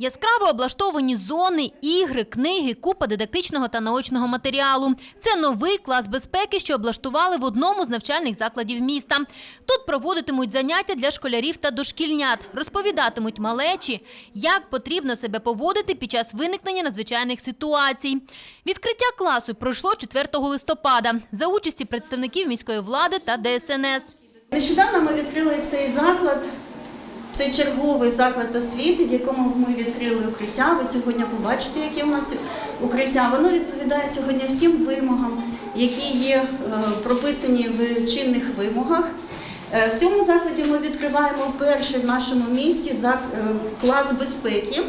Яскраво облаштовані зони, ігри, книги, купа дидактичного та наочного матеріалу. Це новий клас безпеки, що облаштували в одному з навчальних закладів міста. Тут проводитимуть заняття для школярів та дошкільнят, розповідатимуть малечі, як потрібно себе поводити під час виникнення надзвичайних ситуацій. Відкриття класу пройшло 4 листопада за участі представників міської влади та ДСНС. Нещодавно ми відкрили цей заклад. Це черговий заклад освіти, в якому ми відкрили укриття. Ви сьогодні побачите, яке у нас укриття. Воно відповідає сьогодні всім вимогам, які є е, прописані в чинних вимогах. Е, В цьому закладі ми відкриваємо перший в нашому місті е, клас безпеки.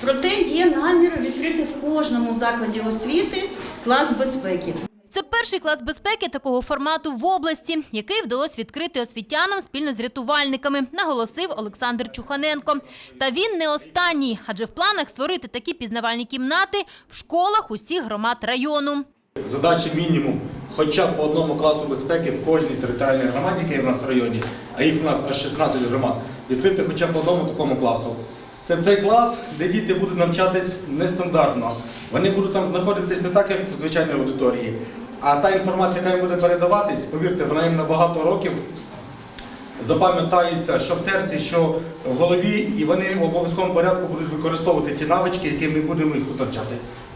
Проте є намір відкрити в кожному закладі освіти клас безпеки. Це перший клас безпеки такого формату в області, який вдалося відкрити освітянам спільно з рятувальниками, наголосив Олександр Чуханенко. Та він не останній, адже в планах створити такі пізнавальні кімнати в школах усіх громад району. Задача мінімум хоча б по одному класу безпеки в кожній територіальній громаді, яка є в нас в районі, а їх у нас аж 16 громад, відкрити хоча б по одному такому класу. Це цей клас, де діти будуть навчатись нестандартно. Вони будуть там знаходитись не так, як в звичайній аудиторії. А та інформація, яка їм буде передаватись, повірте, вона їм на багато років запам'ятається, що в серці, що в голові, і вони в обов'язковому порядку будуть використовувати ті навички, які ми будемо їх тут.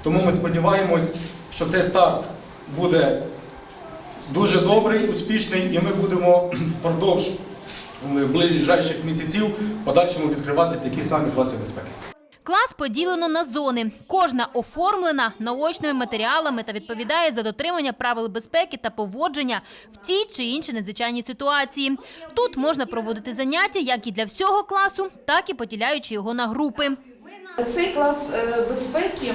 Тому ми сподіваємось, що цей старт буде дуже добрий, успішний, і ми будемо впродовж ближайших місяців подальшому відкривати такі самі класи безпеки. Клас поділено на зони. Кожна оформлена наочними матеріалами та відповідає за дотримання правил безпеки та поводження в тій чи іншій надзвичайній ситуації. Тут можна проводити заняття як і для всього класу, так і поділяючи його на групи. Цей клас е, безпеки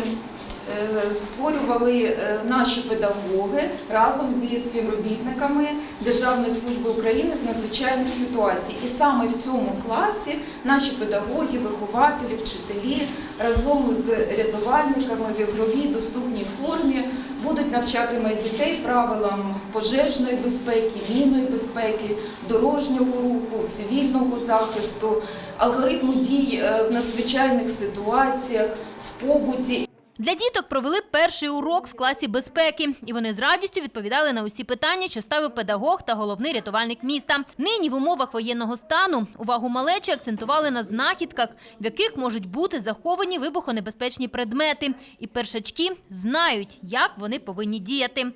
створювали е, наші педагоги разом зі співробітниками Державної служби України з надзвичайних ситуацій. І саме в цьому класі наші педагоги, вихователі, вчителі разом з рятувальниками в ігровій доступній формі будуть навчати дітей правилам пожежної безпеки, мінної безпеки, дорожнього руху, цивільного захисту, алгоритму дій е, в надзвичайних ситуаціях, в побуті Для діток провели перший урок в класі безпеки, і вони з радістю відповідали на усі питання, що ставив педагог та головний рятувальник міста. Нині в умовах воєнного стану увагу малечі акцентували на знахідках, в яких можуть бути заховані вибухонебезпечні предмети. І першачки знають, як вони повинні діяти.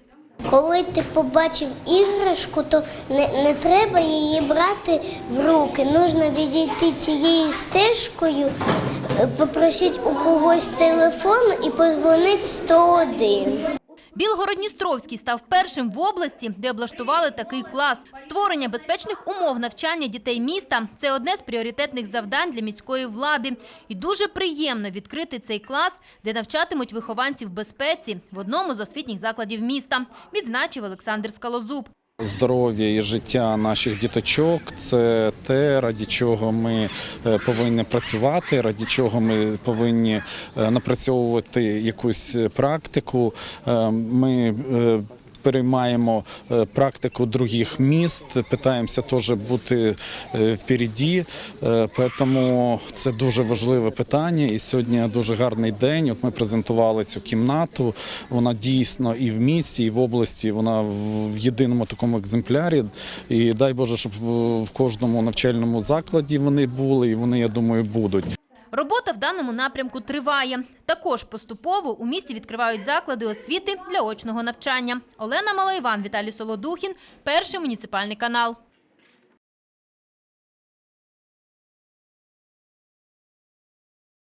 Коли ти побачив іграшку, то не, не треба її брати в руки. Нужно відійти цією стежкою, е, попросити у когось телефон і позвонити 101. Білгородністровський став першим в області, де облаштували такий клас. Створення безпечних умов навчання дітей міста – це одне з пріоритетних завдань для міської влади. І дуже приємно відкрити цей клас, де навчатимуть вихованців безпеці в одному з освітніх закладів міста, відзначив Олександр Скалозуб. Здоров'я і життя наших діточок це те, раді чого ми е, повинні працювати, раді чого ми повинні е, напрацьовувати якусь практику. Е, Ми е, переймаємо е, практику других міст, питаємося теж бути е, впереді. Е, Тому це дуже важливе питання. І сьогодні дуже гарний день. От ми презентували цю кімнату. Вона дійсно і в місті, і в області. Вона в єдиному такому екземплярі. І дай Боже, щоб в кожному навчальному закладі вони були, і вони, я думаю, будуть. Робота даному напрямку триває. Також поступово у місті відкривають заклади освіти для очного навчання. Олена Малайван, Віталій Солодухін, перший муніципальний канал.